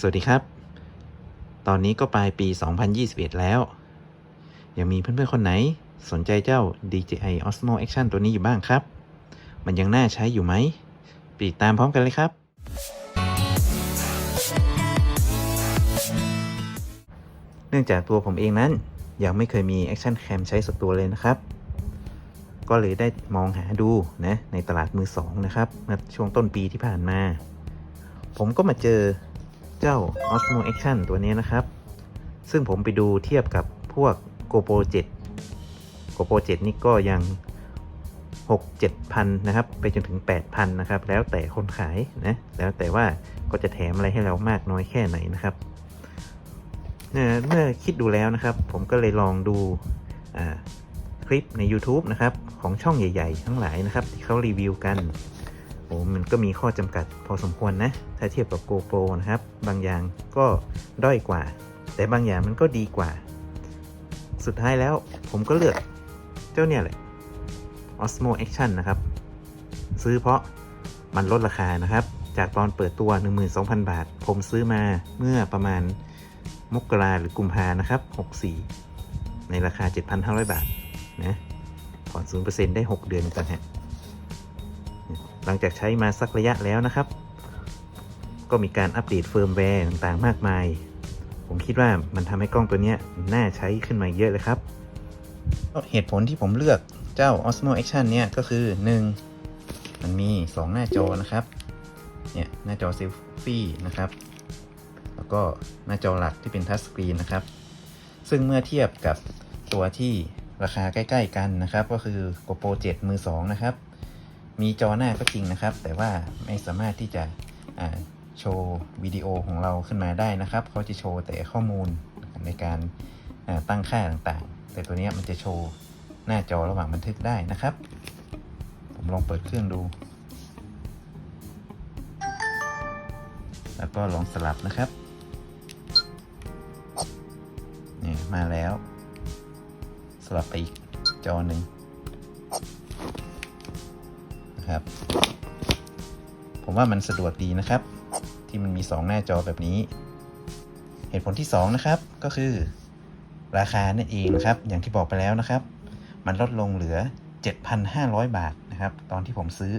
สวัสดีครับ ตอนนี้ก็ปลายปี 2021 แล้ว ยังมีเพื่อนๆ คนไหน สนใจเจ้า DJI Osmo Action ตัวนี้อยู่บ้างครับ มันยังน่าใช้อยู่ไหมปติดตามพร้อมกันเลยครับ เนื่องจากตัวผมเองนั้น ยังไม่เคยมี Action Cam ใช้สักตัวเลยนะครับ ก็เลยได้มองหาดูนะในตลาดมือสองนะครับเมื่อช่วงต้นปีที่ผ่านมา ผมก็มาเจอ เจ้า Osmo Action ตัวนี้นะครับ ซึ่งผมไปดูเทียบกับพวก GoPro 7 GoPro 7 นี่ก็ยัง 6 7พันนะครับ ไปจนถึง 8,000 นะครับ แล้วแต่คนขายนะ แล้วแต่ว่าก็จะแถมอะไรให้เรามากน้อยแค่ไหนนะครับ เมื่อคิดดูแล้วนะครับ ผมก็เลยลองดูคลิปใน YouTube นะครับ ของช่องใหญ่ ๆ ทั้งหลายนะครับ ที่เขารีวิวกัน โอ้มันก็มีข้อจำกัดพอสมควรนะ ถ้าเทียบกับ GoPro นะครับ บางอย่างก็ด้อยกว่า แต่บางอย่างมันก็ดีกว่า สุดท้ายแล้วผมก็เลือกเจ้าเนี่ยแหละ Osmo Action นะครับ ซื้อเพราะมันลดราคานะครับ จากตอนเปิดตัว 12,000 บาท ผมซื้อมาเมื่อประมาณมกราหรือกุมภานะครับ 64 ในราคา 7,500 บาทนะผ่อน0%ได้ 6 เดือนต่างหาก หลังจากใช้มาสักระยะแล้วนะครับ ก็มีการอัปเดตเฟิร์มแวร์ต่างๆ มากมาย ผมคิดว่ามันทำให้กล้องตัวนี้น่าใช้ขึ้นมาเยอะเลยครับ เหตุผลที่ผมเลือกเจ้า Osmo Action เนี่ยก็คือ 1. มันมี 2 หน้าจอนะครับ เนี่ยหน้าจอเซลฟี่นะครับ แล้วก็หน้าจอหลักที่เป็นทัชสกรีนนะครับ ซึ่งเมื่อเทียบกับตัวที่ราคาใกล้ ๆ กันนะครับ ก็คือ GoPro 7 มือ 2 นะครับ มีจอหน้าก็จริงนะครับ แต่ว่าไม่สามารถที่จะโชว์วิดีโอของเราขึ้นมาได้นะครับ เขาจะโชว์แต่ข้อมูลในการตั้งค่าต่างๆ แต่ตัวนี้มันจะโชว์หน้าจอระหว่างบันทึกได้นะครับ ผมลองเปิดเครื่องดู แล้วก็ลองสลับนะครับ นี่มาแล้ว สลับไปอีกจอหนึ่ง นะครับ ผมว่ามันสะดวกดีนะครับ ที่มันมี 2 หน้าจอแบบนี้ เหตุผลที่ 2 นะครับก็คือ ราคานั่นเองนะครับ อย่างที่บอกไปแล้วนะครับ มันลดลงเหลือ 7,500 บาทนะครับ ตอนที่ผมซื้อ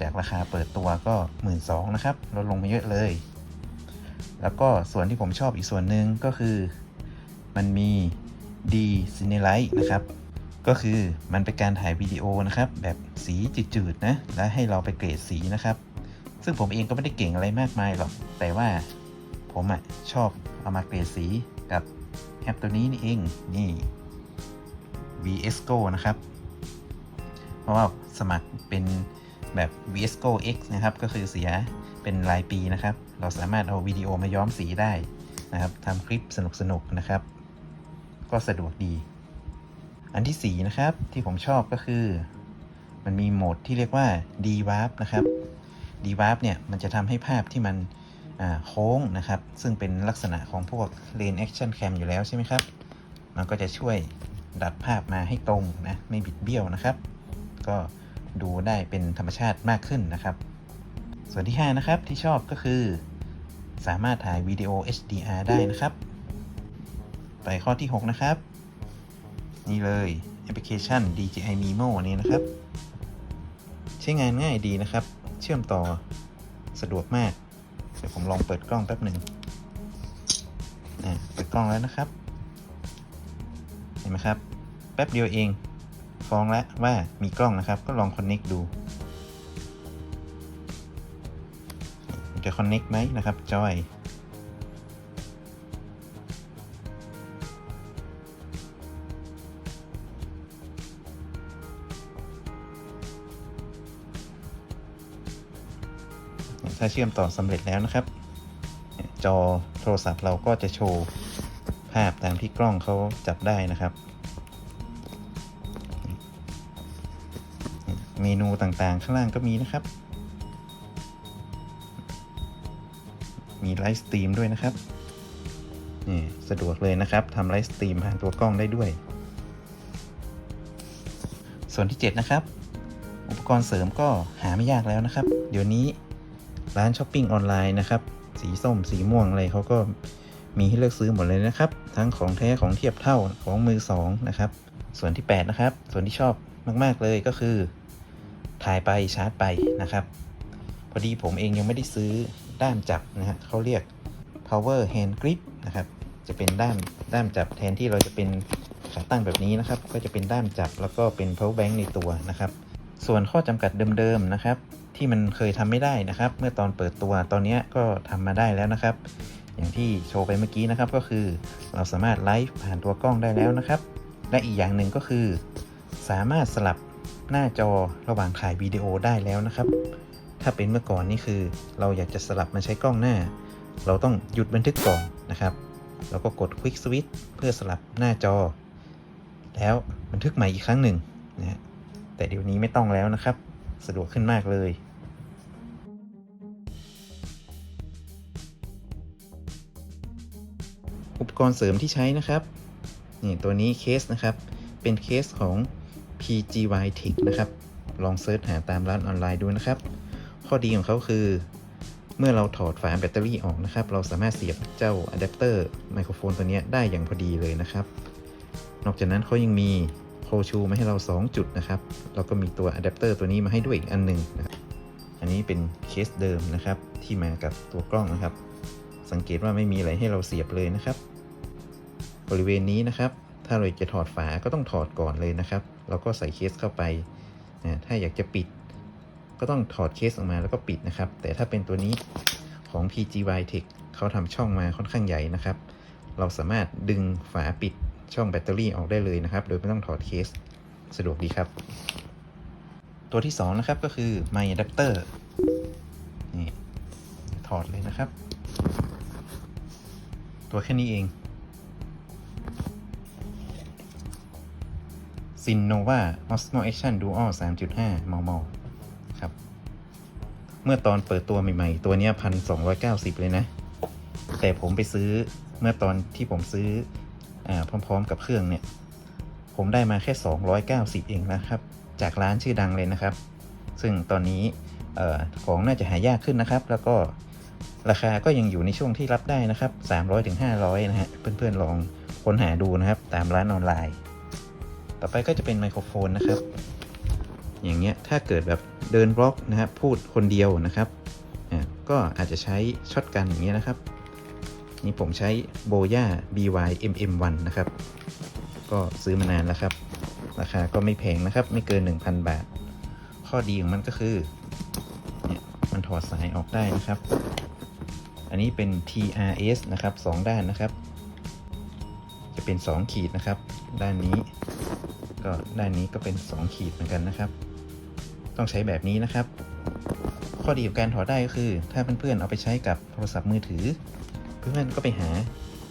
จากราคาเปิดตัวก็ 1 2ื่นนะครับ ลดลงมาเยอะเลย แล้วก็ส่วนที่ผมชอบอีกส่วนหนึ่งก็คือ มันมี D Cinelight นะครับ ก็คือมันเป็นการถ่ายวิดีโอนะครับ แบบสีจืดๆนะและให้เราไปเกรดสีนะครับ ซึ่งผมเองก็ไม่ได้เก่งอะไรมากมายหรอก แต่ว่าผมอะชอบเอามาเกรดสีกับแอปตัวนี้นี่เองนี่ VS Go นะครับ เพราะว่าสมัครเป็นแบบ VS Go X นะครับ ก็คือเสียเป็นรายปีนะครับ เราสามารถเอาวิดีโอมาย้อมสีได้นะครับทำคลิปสนุกๆนะครับ ก็สะดวกดี อันที่ 4 นะครับ ที่ผมชอบก็คือ มันมีโหมดที่เรียกว่า d w a r p นะครับ d w a r p เนี่ย มันจะทำให้ภาพที่มันโค้งนะครับ ซึ่งเป็นลักษณะของพวก Lane Action Cam อยู่แล้วใช่ไหมครับ มันก็จะช่วยดัดภาพมาให้ตรงนะ ไม่บิดเบี้ยวนะครับ ก็ดูได้เป็นธรรมชาติมากขึ้นนะครับ ส่วนที่ 5 นะครับที่ชอบก็คือ สามารถถ่ายวิดีโอ HDR ได้นะครับ ไปข้อที่ 6 นะครับ นี่เลยแอปพลิเคชัน DJI Mimo นี้นะครับ ใช้งานง่ายดีนะครับ เชื่อมต่อสะดวกมาก เดี๋ยวผมลองเปิดกล้องแป๊บหนึ่งอะเปิดกล้องแล้วนะครับ เห็นไหมครับ แป๊บเดียวเอง ฟ้องแล้วว่ามีกล้องนะครับ ก็ลองคอนเน็กดูจะคอนเน็กไหมนะครับจอย ถ้าเชื่อมต่อสำเร็จแล้วนะครับ จอโทรศัพท์เราก็จะโชว์ภาพตามที่กล้องเขาจับได้นะครับ เมนูต่างๆ ข้างล่างก็มีนะครับ มีไลฟ์สตรีมด้วยนะครับนี่สะดวกเลยนะครับทำไลฟ์สตรีมผ่านตัวกล้องได้ด้วย ส่วนที่ 7 นะครับ อุปกรณ์เสริมก็หาไม่ยากแล้วนะครับ เดี๋ยวนี้ ร้านช้อปปิ้งออนไลน์นะครับ สีส้มสีม่วงอะไรเขาก็มีให้เลือกซื้อหมดเลยนะครับ ทั้งของแท้ของเทียบเท่าของมือสองนะครับ ส่วนที่ 8 นะครับ ส่วนที่ชอบมาก ๆ เลยก็คือ ถ่ายไปชาร์จไปนะครับ พอดีผมเองยังไม่ได้ซื้อด้ามจับนะฮะเขาเรียก power hand grip นะครับ จะเป็นด้ามด้ามจับแทนที่เราจะเป็นขาตั้งแบบนี้นะครับ ก็จะเป็นด้ามจับแล้วก็เป็น power bank ในตัวนะครับ ส่วนข้อจำกัดเดิมๆนะครับ ที่มันเคยทำไม่ได้นะครับ เมื่อตอนเปิดตัวตอนนี้ก็ทำมาได้แล้วนะครับ อย่างที่โชว์ไปเมื่อกี้นะครับก็คือเราสามารถไลฟ์ผ่านตัวกล้องได้แล้วนะครับ และอีกอย่างหนึ่งก็คือ สามารถสลับหน้าจอระหว่างถ่ายวิดีโอได้แล้วนะครับ ถ้าเป็นเมื่อก่อนนี่คือ เราอยากจะสลับมาใช้กล้องหน้า เราต้องหยุดบันทึกก่อนนะครับแล้วก็กด Quick Switch เพื่อสลับหน้าจอ แล้วบันทึกใหม่อีกครั้งหนึ่งนะฮะ แต่เดี๋ยวนี้ไม่ต้องแล้วนะครับ สะดวกขึ้นมากเลยอุปกรณ์เสริมที่ใช้นะครับนี่ตัวนี้เคสนะครับ เป็นเคสของ PGY Tech นะครับ ลองเซิร์ชหาตามร้านออนไลน์ดูนะครับ ข้อดีของเขาคือ เมื่อเราถอดฝาแบตเตอรี่ออกนะครับ เราสามารถเสียบเจ้าอะแดปเตอร์ไมโครโฟนตัวนี้ได้อย่างพอดีเลยนะครับ นอกจากนั้นเขายังมี โคชูมาให้เรา 2 จุดนะครับแล้วก็มีตัวอะแดปเตอร์ตัวนี้มาให้ด้วยอีกอันหนึ่งนะครับอันนี้เป็นเคสเดิมนะครับที่มากับตัวกล้องนะครับ สังเกตว่าไม่มีอะไรให้เราเสียบเลยนะครับ บริเวณนี้นะครับ ถ้าเราจะถอดฝาก็ต้องถอดก่อนเลยนะครับแล้วก็ใส่เคสเข้าไปนะถ้าอยากจะปิด ก็ต้องถอดเคสออกมาแล้วก็ปิดนะครับ แต่ถ้าเป็นตัวนี้ของ PGY Tech เขาทำช่องมาค่อนข้างใหญ่นะครับ เราสามารถดึงฝาปิด ช่องแบตเตอรี่ออกได้เลยนะครับ โดยไม่ต้องถอดเคสสะดวกดีครับ ตัวที่ 2 นะครับก็คือ My Adapter นี่ถอดเลยนะครับ ตัวแค่นี้เองซินโนวา Osmo Action Dual 3.5มมครับ เมื่อตอนเปิดตัวใหม่ ๆ ตัวนี้พันสองเลยนะ แต่ผมไปซื้อเมื่อตอนที่ผมซื้อ พร้อมๆ กับเครื่องเนี่ย ผมได้มาแค่ 290 เองนะครับ จากร้านชื่อดังเลยนะครับ ซึ่งตอนนี้ของน่าจะหายากขึ้นนะครับ แล้วก็ราคาก็ยังอยู่ในช่วงที่รับได้นะครับ 300-500ถึง500 นะฮะ เพื่อนๆลองค้นหาดูนะครับ ตามร้านออนไลน์ ต่อไปก็จะเป็นไมโครโฟนนะครับ อย่างเงี้ย ถ้าเกิดแบบเดินบล็อกนะครับ พูดคนเดียวนะครับ ก็อาจจะใช้ช็อตกันอย่างเงี้ยนะครับ นี่ผมใช้โบย่า BY MM1 นะครับ ก็ซื้อมานานแล้วครับ ราคาก็ไม่แพงนะครับ ไม่เกิน 1,000 บาท ข้อดีของมันก็คือ เนี่ยมันถอดสายออกได้นะครับ อันนี้เป็น TRS นะครับ 2 ด้านนะครับ จะเป็น 2 ขีดนะครับ ด้านนี้ ก็ด้านนี้ก็เป็น 2 ขีดเหมือนกันนะครับ ต้องใช้แบบนี้นะครับ ข้อดีของการถอดได้ก็คือ ถ้าเพื่อนๆเอาไปใช้กับโทรศัพท์มือถือ เพื่อนๆก็ไปหา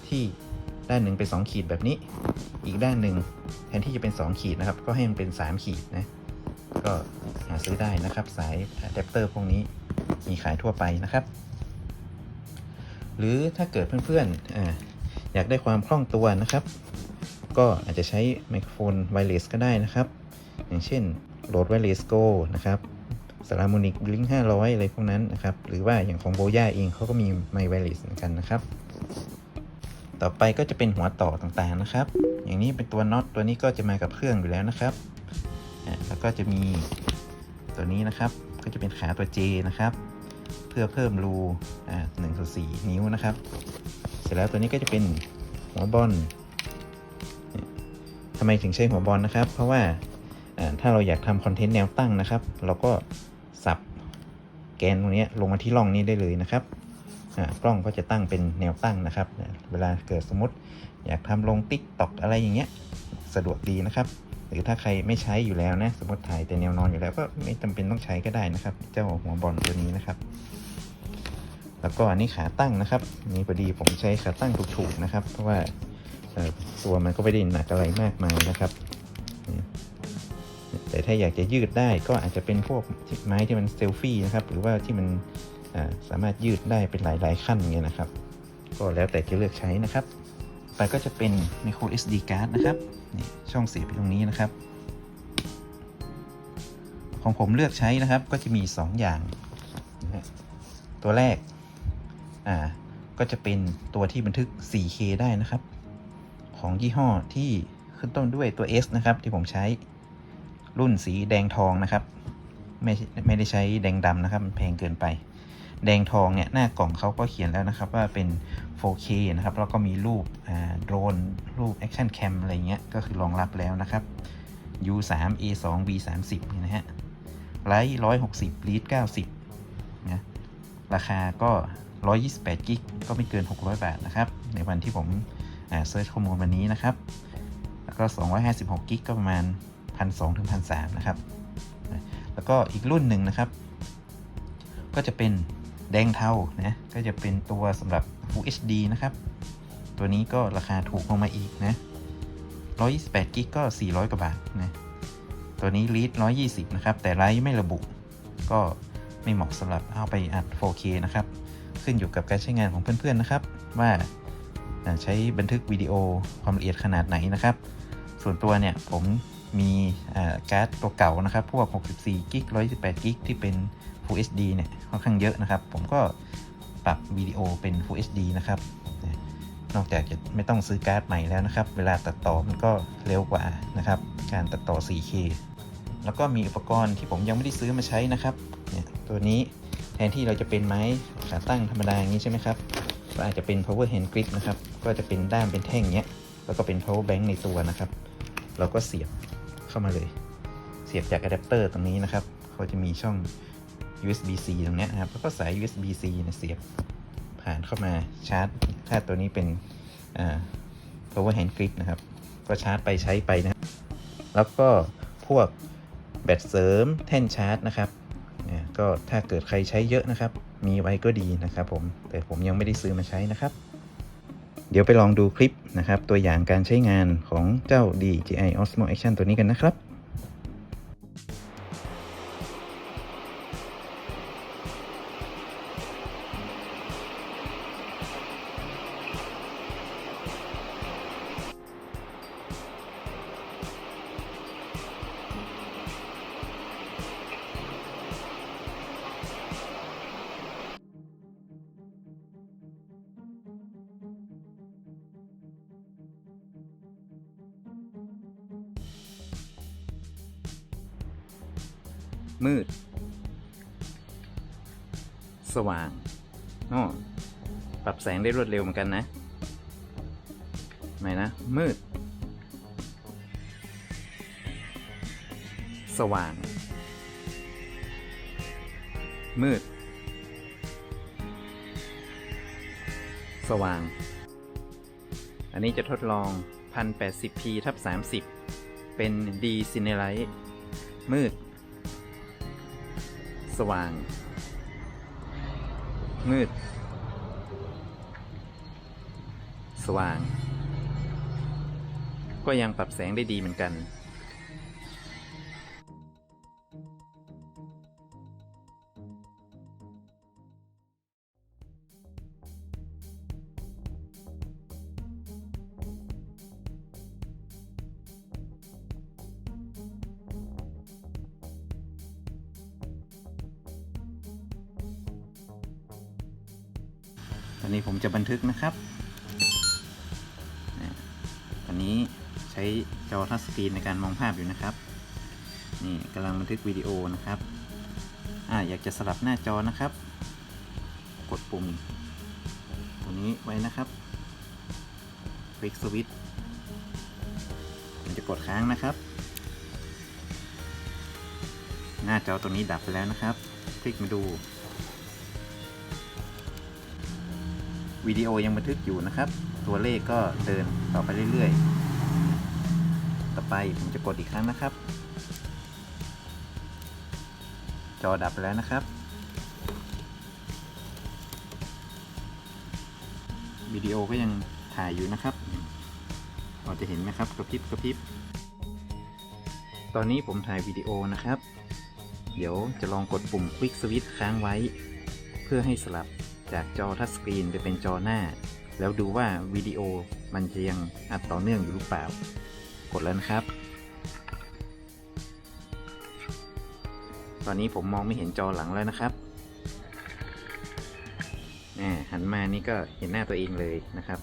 ที่ด้านหนึ่งเป็น 2 ขีดแบบนี้ อีกด้านหนึ่งแทนที่จะเป็น 2 ขีดนะครับ ก็ให้มันเป็น 3 ขีดนะ ก็หาซื้อได้นะครับ สายอะแดปเตอร์พวกนี้มีขายทั่วไปนะครับ หรือถ้าเกิดเพื่อนๆออยากได้ความคล่องตัวนะครับ ก็อาจจะใช้ไมโครโฟนไวเลสก็ได้นะครับ อย่างเช่นโ o ดไวเลสโกนะครับ สารามนิกลิง500อยอะไรพวกนั้นนะครับ หรือว่าอย่างของโบย่าเองเขาก็มีไมไวเลสเหมือนกันนะครับ ต่อไปก็จะเป็นหัวต่อต่างๆนะครับ อย่างนี้เป็นตัวน็อตตัวนี้ก็จะมากับเครื่องอยู่แล้วนะครับ แล้วก็จะมีตัวนี้นะครับ ก็จะเป็นขาตัว J นะครับ เพื่อเพิ่มรูอ่า1ส่วน4นิ้วนะครับ เสร็จแล้วตัวนี้ก็จะเป็นหัวบอลทำไมถึงใช้หัวบอลนะครับ เพราะว่าถ้าเราอยากทำคอนเทนต์แนวตั้งนะครับ เราก็ แกนตรงนี้ลงมาที่ร่องนี้ได้เลยนะครับอ่ากล้องก็จะตั้งเป็นแนวตั้งนะครับ เวลาเกิดสมมติ อยากทำลงติ๊กตอกอะไรอย่างเงี้ยสะดวกดีนะครับ หรือถ้าใครไม่ใช้อยู่แล้วนะ สมมติถ่ายแต่แนวนอนอยู่แล้วก็ไม่จำเป็นต้องใช้ก็ได้นะครับ เจ้าหัวบอลตัวนี้นะครับ แล้วก็อันนี้ขาตั้งนะครับนี่พอดีผมใช้ขาตั้งถูกๆนะครับ เพราะว่าตัวมันก็ไม่ได้หนักอะไรมากมายนะครับ แต่ถ้าอยากจะยืดได้ก็อาจจะเป็นพวกไม้ที่มันเซลฟี่นะครับ หรือว่าที่มันสามารถยืดได้เป็นหลาย ๆ ขั้นเงี้ยนะครับ ก็แล้วแต่จะเลือกใช้นะครับ ไปก็จะเป็น micro SD card นะครับนี่ช่องเสียบตรงนี้นะครับ ของผมเลือกใช้นะครับก็จะมี 2 อย่าง ตัวแรกอ่าก็จะเป็นตัวที่บันทึก 4K ได้นะครับ ของยี่ห้อที่ขึ้นต้นด้วยตัว S นะครับที่ผมใช้ รุ่นสีแดงทองนะครับ ไม่ไม่ได้ใช้แดงดำนะครับมันแพงเกินไป แดงทองเนี่ยหน้ากล่องเขาก็เขียนแล้วนะครับว่าเป็น 4K นะครับแล้วก็มีรูปอ่าโดรนรูป Action Cam อะไรเงี้ยก็คือรองรับแล้วนะครับ U3 A2 V30 นะฮะไลท์160ลีด90นะราคาก็128กิกก็ไม่เกิน 600 บาทนะครับ ในวันที่ผมเซิร์ชข้อมูลวันนี้นะครับ แล้วก็ 256กิกก็ประมาณ 1,200ถึง1,300นะครับ แล้วก็อีกรุ่นหนึ่งนะครับ ก็จะเป็นแดงเทานะก็จะเป็นตัวสำหรับ Full HD นะครับ ตัวนี้ก็ราคาถูกลงมาอีกนะ128กิกก็ 400 กว่าบาทนะตัวนี้ลีด120 นะครับ แต่ไลท์ไม่ระบุ ก็ไม่เหมาะสำหรับเอาไปอัด 4K นะครับ ขึ้นอยู่กับการใช้งานของเพื่อนๆนะครับ ว่าอ่าใช้บันทึกวิดีโอความละเอียดขนาดไหนนะครับ ส่วนตัวเนี่ยผม มีอ่าการ์ดตัวเก่านะครับ พวก 64กิก128กิกที่เป็น Full HD เนี่ยค่อนข้างเยอะนะครับ ผมก็ปรับวิดีโอเป็น Full HD นะครับ นอกจากจะไม่ต้องซื้อการ์ดใหม่แล้วนะครับ เวลาตัดต่อมันก็เร็วกว่านะครับ การตัดต่อ 4K แล้วก็มีอุปกรณ์ที่ผมยังไม่ได้ซื้อมาใช้นะครับเนี่ยตัวนี้แทนที่เราจะเป็นไม้ขาตั้งธรรมดาอย่างนี้ใช่ไหมครับก็อาจจะเป็น power hand grip นะครับ ก็จะเป็นด้ามเป็นแท่งเนี้ย แล้วก็เป็น power bank ในตัวนะครับ เราก็เสียบ เข้ามาเลย เสียบจากอะแดปเตอร์ตรงนี้นะครับ เขาจะมีช่อง USB-C ตรงนี้นะครับ แล้วก็สาย USB-C เนี่ยเสียบผ่านเข้ามาชาร์จ ถ้าตัวนี้เป็นอ่า power hand grip นะครับ ก็ชาร์จไปใช้ไปนะ แล้วก็พวกแบตเสริมแท่นชาร์จนะครับเนี่ยก็ถ้าเกิดใครใช้เยอะนะครับ มีไว้ก็ดีนะครับผม แต่ผมยังไม่ได้ซื้อมาใช้นะครับ เดี๋ยวไปลองดูคลิปนะครับ ตัวอย่างการใช้งานของเจ้า DJI Osmo Action ตัวนี้กันนะครับ มืด สว่างอ้อปรับแสงได้รวดเร็วเหมือนกันนะไม่นะ มืด สว่าง มืด สว่าง อันนี้จะทดลอง 1080p ทับ30 เป็น D c i n e l i g h t มืด สว่าง มืด สว่าง ก็ยังปรับแสงได้ดีเหมือนกัน อนนี้ผมจะบันทึกนะครับตอนนี้ใช้จอทัชสกรีนในการมองภาพอยู่นะครับ นี่กำลังบันทึกวิดีโอนะครับอ่าอยากจะสลับหน้าจอนะครับ กดปุ่มตรงนี้ไว้นะครับ คลิกสวิตช์ผมจะกดค้างนะครับ หน้าจอตรงนี้ดับไปแล้วนะครับ คลิกมาดู วิดีโอยังบันทึกอยู่นะครับ ตัวเลขก็เดินต่อไปเรื่อยๆ ต่อไปผมจะกดอีกครั้งนะครับ จอดับแล้วนะครับวิดีโอก็ยังถ่ายอยู่นะครับพอจะเห็นไหมครับกระพริบกระพริบ ตอนนี้ผมถ่ายวิดีโอนะครับ เดี๋ยวจะลองกดปุ่ม Quick Switch ค้างไว้ เพื่อให้สลับ จากจอทัชสกรีนไปเป็นจอหน้า แล้วดูว่าวิดีโอมันจะยังอัดต่อเนื่องอยู่หรือเปล่า กดแล้วนะครับ ตอนนี้ผมมองไม่เห็นจอหลังแล้วนะครับอ่าหันมานี่ก็เห็นหน้าตัวเองเลยนะครับ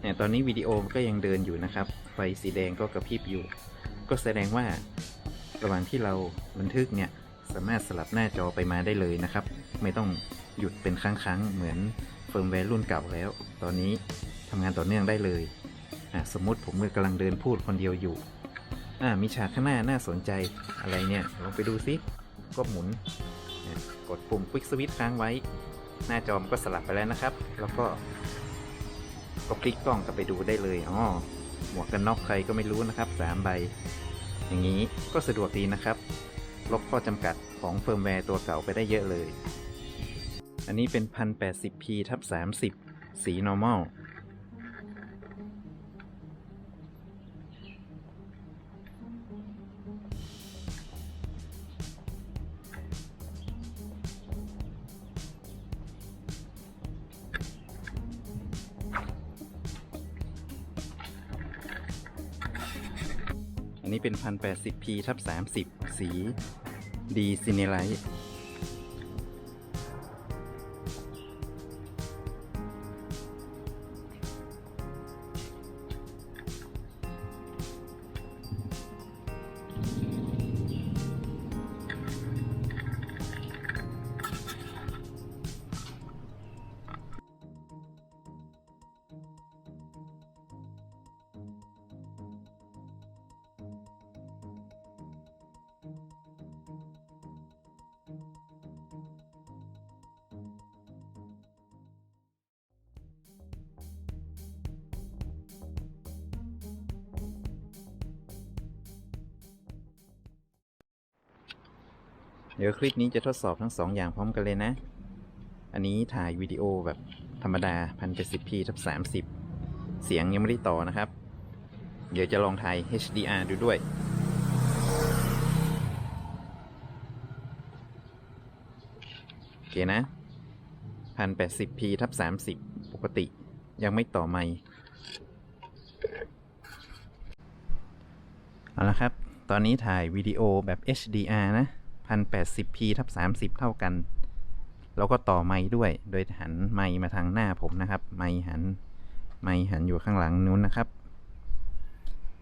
เนี่ยตอนนี้วิดีโอก็ยังเดินอยู่นะครับ ไฟสีแดงก็กระพริบอยู่ ก็แสดงว่าระหว่างที่เราบันทึกเนี่ยสามารถสลับหน้าจอไปมาได้เลยนะครับ ไม่ต้อง หยุดเป็นครั้งๆ เหมือนเฟิร์มแวร์รุ่นเก่าแล้ว ตอนนี้ทำงานต่อเนื่องได้เลยสมมติผมกำลังเดินพูดคนเดียวอยู่มีฉากข้างหน้าน่าสนใจอะไรเนี่ยลองไปดูซิก็หมุน กดปุ่ม Quick Switch ค้างไว้ หน้าจอมนก็สลับไปแล้วนะครับ แล้วก็ ก็พลิกกล้องกลับไปดูได้เลยอ๋อหมวกกันน็อกใครก็ไม่รู้นะครับสามใบ อย่างนี้ก็สะดวกดีนะครับ ลบข้อจำกัดของเฟิร์มแวร์ตัวเก่าไปได้เยอะเลย อันนี้เป็น 1080p ทับ30 สี normal อันนี้เป็น 1080p ทับ30 สีดีซินเนไลท์ เดี๋ยวคลิปนี้จะทดสอบทั้งสองอย่างพร้อมกันเลยนะ อันนี้ถ่ายวิดีโอแบบธรรมดา 1080p ทับ30 เสียงยังไม่ได้ต่อนะครับ เดี๋ยวจะลองถ่าย HDR ดูด้วยโอเคนะ 1080p ทับ30 ปกติยังไม่ต่อไม่เอาละครับ ตอนนี้ถ่ายวิดีโอแบบ HDR นะ 1080p ทับ30 เท่ากัน แล้วก็ต่อไม้ด้วย โดยหันไม้มาทางหน้าผมนะครับ ไม้หัน ไม้หันอยู่ข้างหลังนู้นนะครับ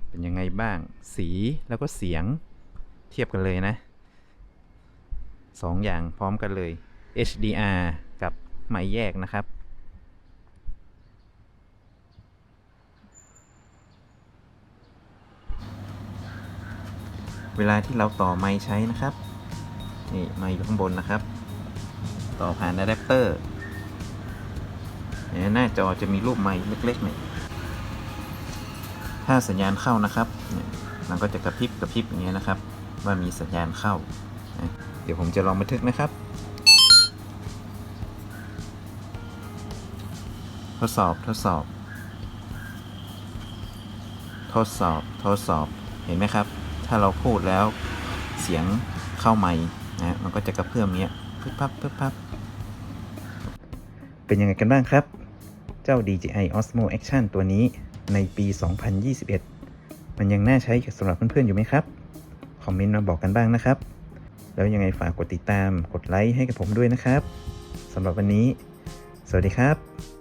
เป็นยังไงบ้าง สีแล้วก็เสียงเทียบกันเลยนะสองอย่างพร้อมกันเลย HDR กับไม้แยกนะครับเวลาที่เราต่อไม้ใช้นะครับ นี่ไม้อยู่ข้างบนนะครับ ต่อผ่านอะแดปเตอร์เนี่ยหน้าจอจะมีรูปไม้เล็กๆหน่อยถ้าสัญญาณเข้านะครับเนี่ยมันก็จะกระพริบกระพริบอย่างเงี้ยนะครับ ว่ามีสัญญาณเข้า เดี๋ยวผมจะลองบันทึกนะครับ ทดสอบทดสอบ ทดสอบทดสอบ เห็นไหมครับ ถ้าเราพูดแล้วเสียงเข้าไมค์ นะมันก็จะกระเพื่อมเงี้ยพึบพับพึบพับ เป็นยังไงกันบ้างครับ เจ้า DJI Osmo Action ตัวนี้ในปี 2021 มันยังน่าใช้สำหรับเพื่อนๆอยู่ไหมครับ คอมเมนต์มาบอกกันบ้างนะครับ แล้วยังไงฝากกดติดตามกดไลค์ให้กับผมด้วยนะครับสำหรับวันนี้ สวัสดีครับ